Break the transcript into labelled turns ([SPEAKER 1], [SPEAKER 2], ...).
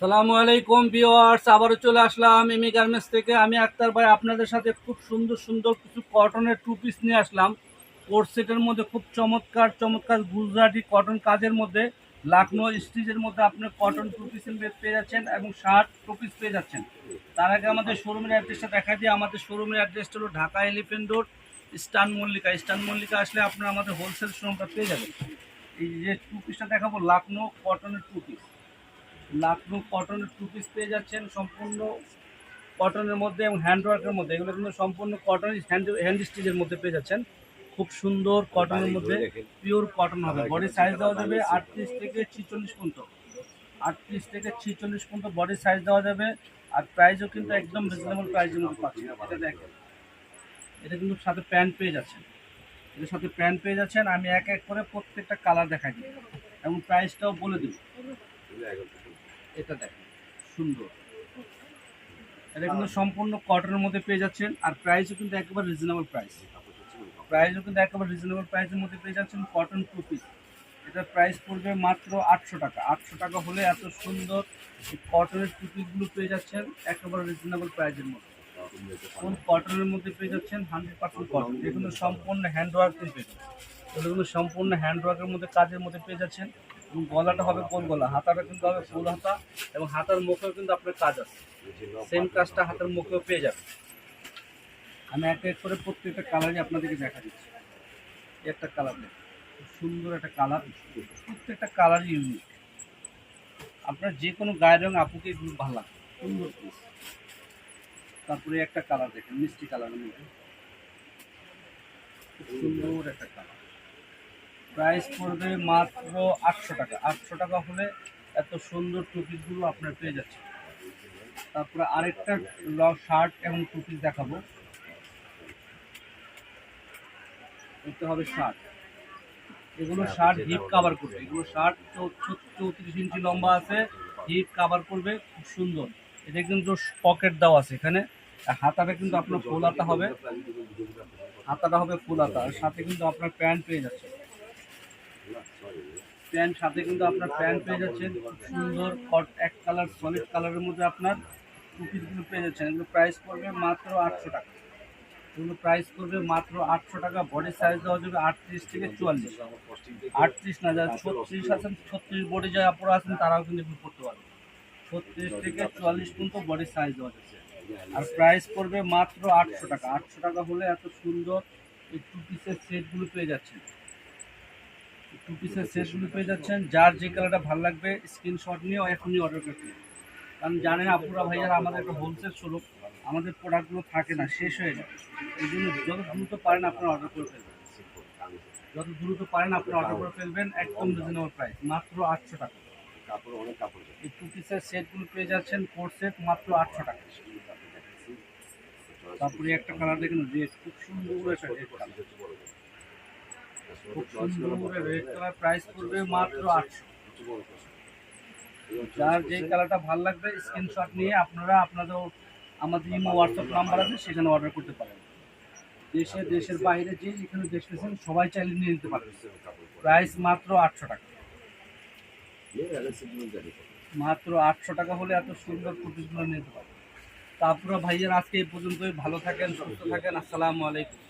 [SPEAKER 1] সালামু আলাইকুম ভিওয়ার্স আবারও চলে আসলাম এমি গার্মেন্টস থেকে। আমি আক্তার ভাই, আপনাদের সাথে খুব সুন্দর সুন্দর কিছু কটনের টু পিস নিয়ে আসলাম। কোট সেটের মধ্যে খুব চমৎকার চমৎকার গুজরাটি কটন কাজের মধ্যে, লাকনো স্টিচের মধ্যে আপনার কটন টু পিসের পেয়ে যাচ্ছেন এবং শার্ট টু পিস পেয়ে যাচ্ছেন। তার আগে আমাদের শোরুমের অ্যাড্রেসটা দেখা দিয়ে আমাদের শোরুমের অ্যাড্রেসটা হলো Dhaka elephant road Eastern Mallika Eastern Mallika আসলে আপনারা আমাদের হোলসেল শোরুমটা পেয়ে যাবেন। এই যে টু পিসটা দেখাবো, লাকনো কটনের টু পিস লাকনো কটনের টু পিস পেয়ে যাচ্ছেন সম্পূর্ণ কটনের মধ্যে এবং হ্যান্ডওয়ার্কের মধ্যে। এগুলো কিন্তু সম্পূর্ণ কটন হ্যান্ড হ্যান্ড স্টিচের মধ্যে পেয়ে যাচ্ছেন। খুব সুন্দর কটনের মধ্যে পিওর কটন হবে। বডি সাইজ দেওয়া যাবে আটত্রিশ থেকে ছিচল্লিশ পর্যন্ত। আটত্রিশ থেকে ছিচল্লিশ পর্যন্ত বডি সাইজ দেওয়া যাবে। আর প্রাইসও কিন্তু একদম রিজনেবল প্রাইসের মধ্যে পাচ্ছেন। এটা দেখেন। এটা কিন্তু সাথে প্যান্ট পেয়ে যাচ্ছেন। এটার সাথে প্যান্ট পেয়ে যাচ্ছেন। আমি এক এক করে প্রত্যেকটা কালার দেখাই দিই এবং প্রাইসটাও বলে দিব এটা দেখেন, সুন্দর। এটা কিন্তু সম্পূর্ণ কটনের মধ্যে পেয়ে যাচ্ছেন, আর প্রাইসও কিন্তু একেবারে রিজনেবল প্রাইস প্রাইসও কিন্তু একেবারে রিজনেবল প্রাইসের মধ্যে পেয়ে যাচ্ছেন কটন টু পিস এটার প্রাইস পড়বে মাত্র আটশো টাকা। আটশো টাকা হলে এত সুন্দর কটনের টু পিসগুলো পেয়ে যাচ্ছেন একেবারে রিজনেবল প্রাইসের মধ্যে। কোন কটনের মধ্যে পেয়ে যাচ্ছেন হান্ড্রেড পার্সেন্ট কটন এগুলো সম্পূর্ণ হ্যান্ড ওয়ার্ক পেয়ে যাচ্ছেন এগুলো সম্পূর্ণ হ্যান্ড ওয়ার্কের মধ্যে, কাজের মধ্যে পেয়ে যাচ্ছেন। এবং গলাটা হবে কোন গলা? হাতাটা কিন্তু হবে ফুল হাতা এবং হাতার মুখেও কিন্তু আপনার কাজ আছে। সেম কাজটা হাতের মুখেও পেয়ে যাবে আমি এক এক করে প্রত্যেকটা কালারই আপনাদেরকে দেখা দিচ্ছি। একটা কালার সুন্দর একটা কালার প্রত্যেকটা কালার ইউনিক আপনার যে কোনো গায়ের রঙ আপুকে খুব ভালো লাগে। সুন্দর। তারপরে একটা কালার দেখেন, মিষ্টি কালারের মধ্যে। সুন্দর একটা কালার প্রাইস পড়বে মাত্র আটশো টাকা। আটশো টাকা হলে এত সুন্দর টুপিসগুলো আপনার পেয়ে যাচ্ছে তারপরে আরেকটা শার্ট এবং টুপিস দেখাবো। এটা হবে শার্ট এগুলো শার্ট হিপ কাভার করবে। এগুলো শার্ট চৌত্রিশ ইঞ্চি লম্বা আছে হিপ কাভার করবে, খুব সুন্দর। এটা কিন্তু পকেট দেওয়া আছে এখানে। হাতাটা কিন্তু আপনার ফুল হাতা হবে। হাতাটা হবে ফুল হাতা। সাথে কিন্তু আপনার প্যান্ট পেয়ে যাচ্ছে প্যান্ট সাথে কিন্তু আপনার প্যান্ট পেয়ে যাচ্ছেন। সুন্দর কট এক কালার সলিড কালারের মধ্যে আপনার টুপিসগুলো পেয়ে যাচ্ছেন। এগুলো প্রাইস পড়বে মাত্র আটশো টাকা। এগুলো প্রাইস পড়বে মাত্র আটশো টাকা। বডি সাইজ দেওয়া যাবে আটত্রিশ থেকে চুয়াল্লিশ। আটত্রিশ না, যারা ছত্রিশ আছেন, ছত্রিশ বডি যারা পরে আছেন, তারাও কিন্তু এগুলো করতে পারবে। ছত্রিশ থেকে চুয়াল্লিশ পর্যন্ত বডি সাইজ দেওয়া যাচ্ছে। আর প্রাইস পড়বে মাত্র আটশো টাকা। আটশো টাকা হলে এত সুন্দর এই টু পিসের সেটগুলো পেয়ে যাচ্ছেন। টু পিসের সেটগুলো পেয়ে যাচ্ছেন। যার যে কালারটা ভালো লাগবে স্ক্রিনশট নিয়ে এখনই অর্ডার করতে কারণ জানেন আপুরা ভাইয়ারা আমাদের একটা হোলসেল স্বরূপ আমাদের প্রোডাক্টগুলো থাকে না শেষ হয়ে যায়। এই জন্য যত দ্রুত পারেন আপনারা অর্ডার করে ফেলবেন। যত দ্রুত পারেন আপনারা অর্ডার করে ফেলবেন একদম রিজনেবল প্রাইস মাত্র আটশো টাকা। এই টু পিসের সেটগুলো পেয়ে যাচ্ছেন কোর্স সেট মাত্র আটশো টাকা। তারপরে একটা কালার দেখেন রেড খুব সুন্দর একটা রেড কালার খুব সুন্দর রেড কালার প্রাইস পড়বে মাত্র আটশো। যার যে কালারটা ভালো লাগবে স্ক্রিনশট নিয়ে আপনারা আপনাদের আমাদের ইমো হোয়াটসঅ্যাপ নাম্বার আছে সেখানে অর্ডার করতে পারেন। দেশে দেশের বাইরে যে যেখানে দেখতেছেন সবাই চাইলে নিয়ে নিতে পারবেন প্রাইস মাত্র আটশো টাকা। মাত্র আটশো টাকা হলে এত সুন্দর কুটিসগুলো নিতে পারবেন। তারপরে ভাইয়ের আজকে এই পর্যন্তই। ভালো থাকেন সুস্থ থাকেন। আসসালামু আলাইকুম।